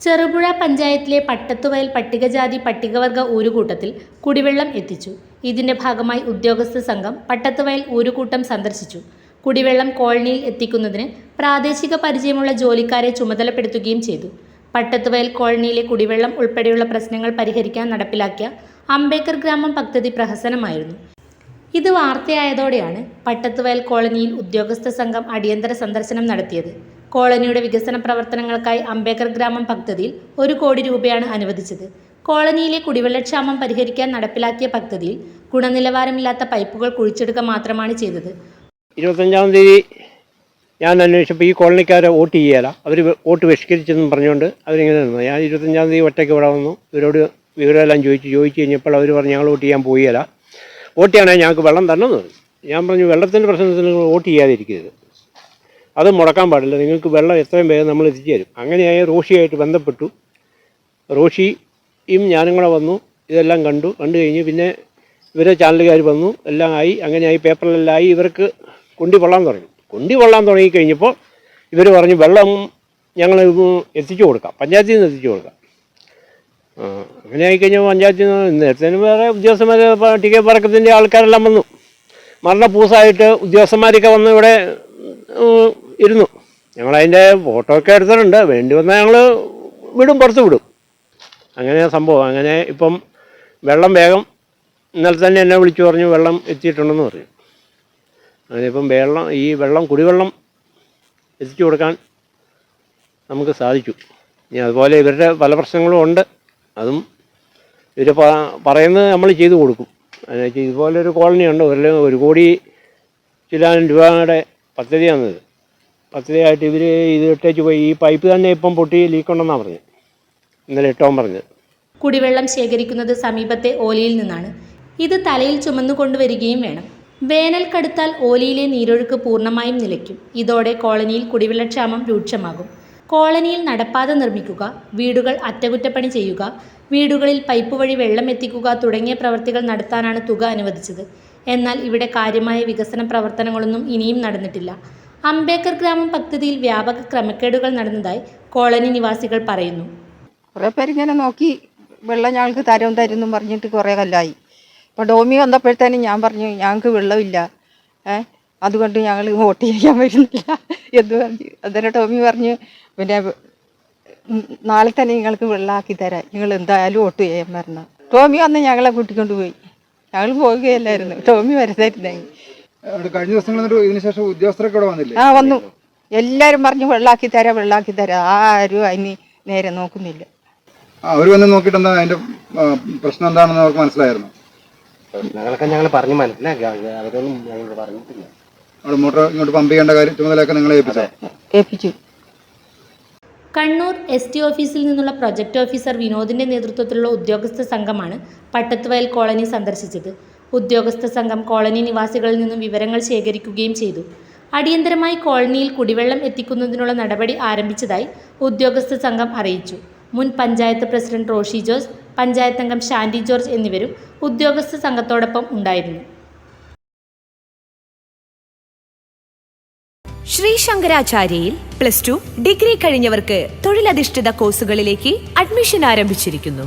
ചെറുപുഴ പഞ്ചായത്തിലെ പട്ടത്തുവയൽ പട്ടികജാതി പട്ടികവർഗ ഊരുകൂട്ടത്തിൽ കുടിവെള്ളം എത്തിച്ചു. ഇതിന്റെ ഭാഗമായി ഉദ്യോഗസ്ഥ സംഘം പട്ടത്തുവയൽ ഊരുകൂട്ടം സന്ദർശിച്ചു. കുടിവെള്ളം കോളനിയിൽ എത്തിക്കുന്നതിന് പ്രാദേശിക പരിചയമുള്ള ജോലിക്കാരെ ചുമതലപ്പെടുത്തുകയും ചെയ്തു. പട്ടത്തുവയൽ കോളനിയിലെ കുടിവെള്ളം ഉൾപ്പെടെയുള്ള പ്രശ്നങ്ങൾ പരിഹരിക്കാൻ നടപ്പിലാക്കിയ അംബേദ്കർ ഗ്രാമം പദ്ധതി പ്രഹസനമായിരുന്നു. ഇത് വാർത്തയായതോടെയാണ് പട്ടത്തുവയൽ കോളനിയിൽ ഉദ്യോഗസ്ഥ സംഘം അടിയന്തര സന്ദർശനം നടത്തിയത്. കോളനിയുടെ വികസന പ്രവർത്തനങ്ങൾക്കായി അംബേദ്കർ ഗ്രാമം പദ്ധതിയിൽ ഒരു കോടി രൂപയാണ് അനുവദിച്ചത്. കോളനിയിലെ കുടിവെള്ളക്ഷാമം പരിഹരിക്കാൻ നടപ്പിലാക്കിയ പദ്ധതിയിൽ ഗുണനിലവാരമില്ലാത്ത പൈപ്പുകൾ കുഴിച്ചെടുക്കുക മാത്രമാണ് ചെയ്തത്. ഇരുപത്തഞ്ചാം തീയതി ഞാൻ അന്വേഷിച്ചപ്പോൾ ഈ കോളനിക്കാരെ വോട്ട് ചെയ്യാല. അവർ വോട്ട് ബഹിഷ്കരിച്ചെന്നും പറഞ്ഞുകൊണ്ട് അവരിങ്ങനെ നിന്നു. ഞാൻ ഇരുപത്തഞ്ചാം തീയതി ഒറ്റയ്ക്ക് ഇവിടെ വന്നു. ഇവരോട് വിവരമെല്ലാം ചോദിച്ചു. ചോദിച്ചു കഴിഞ്ഞപ്പോൾ അവർ പറഞ്ഞു ഞങ്ങൾ വോട്ട് ചെയ്യാൻ പോയാലോ വോട്ട് ചെയ്യണമെങ്കിൽ ഞങ്ങൾക്ക് വെള്ളം പറഞ്ഞു. ഞാൻ പറഞ്ഞു വെള്ളത്തിന്റെ പ്രശ്നത്തിന് വോട്ട് ചെയ്യാതിരിക്കരുത്. അത് മുടക്കാൻ പാടില്ല. നിങ്ങൾക്ക് വെള്ളം എത്രയും വേഗം നമ്മൾ എത്തിച്ചു തരും. അങ്ങനെയായി റോഷിയായിട്ട് ബന്ധപ്പെട്ടു. റോഷിയും ഞാനും കൂടെ വന്നു. ഇതെല്ലാം കണ്ടു. കണ്ടു കഴിഞ്ഞ് പിന്നെ ഇവരെ ചാനലുകാർ വന്നു. എല്ലാം ആയി. അങ്ങനെയായി പേപ്പറിലെല്ലാം ആയി. ഇവർക്ക് കൊണ്ടി പൊള്ളാൻ തുടങ്ങി. കൊണ്ടി പൊള്ളാൻ തുടങ്ങി കഴിഞ്ഞപ്പോൾ ഇവർ പറഞ്ഞു വെള്ളം ഞങ്ങൾ എത്തിച്ചു കൊടുക്കാം. പഞ്ചായത്തിൽ നിന്ന് എത്തിച്ചു കൊടുക്കാം. അങ്ങനെ ആയിക്കഴിഞ്ഞാൽ പഞ്ചായത്തിൽ നിന്ന് നേരത്തേനും വേറെ ഉദ്യോഗസ്ഥന്മാർ ടി കെ പറക്കത്തിന്റെ ആൾക്കാരെല്ലാം വന്നു. മരണപ്പൂസായിട്ട് ഉദ്യോഗസ്ഥന്മാരൊക്കെ വന്ന് ഇവിടെ ഇരുന്നു. ഞങ്ങളതിന്റെ ഫോട്ടോ ഒക്കെ എടുത്തിട്ടുണ്ട്. വേണ്ടി വന്നാൽ ഞങ്ങൾ വിടും പുറത്ത് വിടും. അങ്ങനെ സംഭവം. അങ്ങനെ ഇപ്പം വെള്ളം വേഗം ഇന്നലെ തന്നെ എന്നെ വിളിച്ചു പറഞ്ഞു വെള്ളം എത്തിയിട്ടുണ്ടെന്ന് പറഞ്ഞു. അങ്ങനെ ഇപ്പം വെള്ളം ഈ വെള്ളം കുടിവെള്ളം എത്തിച്ചു കൊടുക്കാൻ നമുക്ക് സാധിച്ചു. ഇനി അതുപോലെ ഇവരുടെ പല പ്രശ്നങ്ങളും ഉണ്ട്. അതും ഇവർ പറയുന്നത് നമ്മൾ ചെയ്തു കൊടുക്കും. അതിനെ ഇതുപോലെ ഒരു കോളനി ഉണ്ട് ഒരു ഒരു കോടി ചില രൂപയുടെ പദ്ധതിയാണിത്. പദ്ധതിയായിട്ട് ഇവർ ഇത് ഇട്ടേച്ച് പോയി. ഈ പൈപ്പ് തന്നെ ഇപ്പം പൊട്ടി ലീക്കുണ്ടെന്നാണ് പറഞ്ഞത് ഇന്നലെ ഇട്ടോൻ പറഞ്ഞത്. കുടിവെള്ളം ശേഖരിക്കുന്നത് സമീപത്തെ ഓലിയിൽ നിന്നാണ്. ഇത് തലയിൽ ചുമന്നുകൊണ്ടുവരികയും വേണം. വേനൽ കടുത്താൽ ഓലിയിലെ നീരൊഴുക്ക് പൂർണമായും നിലയ്ക്കും. ഇതോടെ കോളനിയിൽ കുടിവെള്ളക്ഷാമം രൂക്ഷമാകും. കോളനിയിൽ നടപ്പാത നിർമ്മിക്കുക വീടുകൾ അറ്റകുറ്റപ്പണി ചെയ്യുക വീടുകളിൽ പൈപ്പ് വഴി വെള്ളം എത്തിക്കുക തുടങ്ങിയ പ്രവൃത്തികൾ നടത്താനാണ് തുക അനുവദിച്ചത്. എന്നാൽ ഇവിടെ കാര്യമായ വികസന പ്രവർത്തനങ്ങളൊന്നും ഇനിയും നടന്നിട്ടില്ല. അംബേദ്കർ ഗ്രാമം പദ്ധതിയിൽ വ്യാപക ക്രമക്കേടുകൾ നടന്നതായി കോളനി നിവാസികൾ പറയുന്നു. കുറേ പേര് ഇങ്ങനെ നോക്കി വെള്ളം ഞങ്ങൾക്ക് തരും തരും പറഞ്ഞിട്ട് കുറേ കല്ലായി. അപ്പോൾ ഡോമി വന്നപ്പോഴത്തേനും ഞാൻ പറഞ്ഞു ഞങ്ങൾക്ക് വെള്ളമില്ല. ഏ അതുകൊണ്ട് ഞങ്ങൾ വോട്ട് ചെയ്യാൻ വരുന്നില്ല. എന്ന് പറഞ്ഞു? അന്നേരം ടോമി പറഞ്ഞു പിന്നെ നാളെ തന്നെ നിങ്ങൾക്ക് വെള്ളമാക്കി തരാം. നിങ്ങൾ എന്തായാലും വോട്ട് ചെയ്യാൻ പറഞ്ഞ ടോമി വന്ന് ഞങ്ങളെ കൂട്ടിക്കൊണ്ട് പോയി. ഞങ്ങൾ പോവുകയല്ലായിരുന്നു. ടോമി വരുന്നായിരുന്നെങ്കിൽ കഴിഞ്ഞ ദിവസങ്ങൾ ഇതിനുശേഷം ഇതിന് ശേഷം ഉദ്യോഗസ്ഥരൊക്കെ ഇവിടെ വന്നില്ലേ? ആ വന്നു. എല്ലാരും പറഞ്ഞു വെള്ളാക്കി തരാം വെള്ളാക്കി തരാം. ആരും അതിന് നേരെ നോക്കുന്നില്ല. അവർ വന്ന് നോക്കിയിട്ട് എന്താ അതിന്റെ ആ, പ്രശ്നം എന്താണെന്ന് അവർക്ക് മനസ്സിലായിരുന്നു. പ്രശ്നങ്ങളൊക്കെ ഞങ്ങൾ പറഞ്ഞ് മനസ്സിലാക്കി. അവരൊന്നും ഞങ്ങൾ പറഞ്ഞിട്ടില്ല. അവിടെ മോട്ടോർ ഇങ്ങോട്ട് പമ്പ് ചെയ്യേണ്ട കാര്യം ചുമതലയൊക്കെ നിങ്ങളെ ഏൽപ്പിച്ചോ? ഏൽപ്പിച്ചു. കണ്ണൂർ എസ് ടി ഓഫീസിൽ നിന്നുള്ള പ്രൊജക്ട് ഓഫീസർ വിനോദിന്റെ നേതൃത്വത്തിലുള്ള ഉദ്യോഗസ്ഥ സംഘമാണ് പട്ടത്തുവയൽ കോളനി സന്ദർശിച്ചത്. ഉദ്യോഗസ്ഥ സംഘം കോളനി നിവാസികളിൽ നിന്നും വിവരങ്ങൾ ശേഖരിക്കുകയും ചെയ്തു. അടിയന്തരമായി കോളനിയിൽ കുടിവെള്ളം എത്തിക്കുന്നതിനുള്ള നടപടി ആരംഭിച്ചതായി ഉദ്യോഗസ്ഥ സംഘം അറിയിച്ചു. മുൻ പഞ്ചായത്ത് പ്രസിഡന്റ് റോഷി ജോസ് പഞ്ചായത്ത് അംഗം ഷാൻഡി ജോർജ് എന്നിവരും ഉദ്യോഗസ്ഥ സംഘത്തോടൊപ്പം ഉണ്ടായിരുന്നു. ശ്രീ ശങ്കരാചാര്യയിൽ പ്ലസ് ടു ഡിഗ്രി കഴിഞ്ഞവർക്ക് തൊഴിലധിഷ്ഠിത കോഴ്സുകളിലേക്ക് അഡ്മിഷൻ ആരംഭിച്ചിരിക്കുന്നു.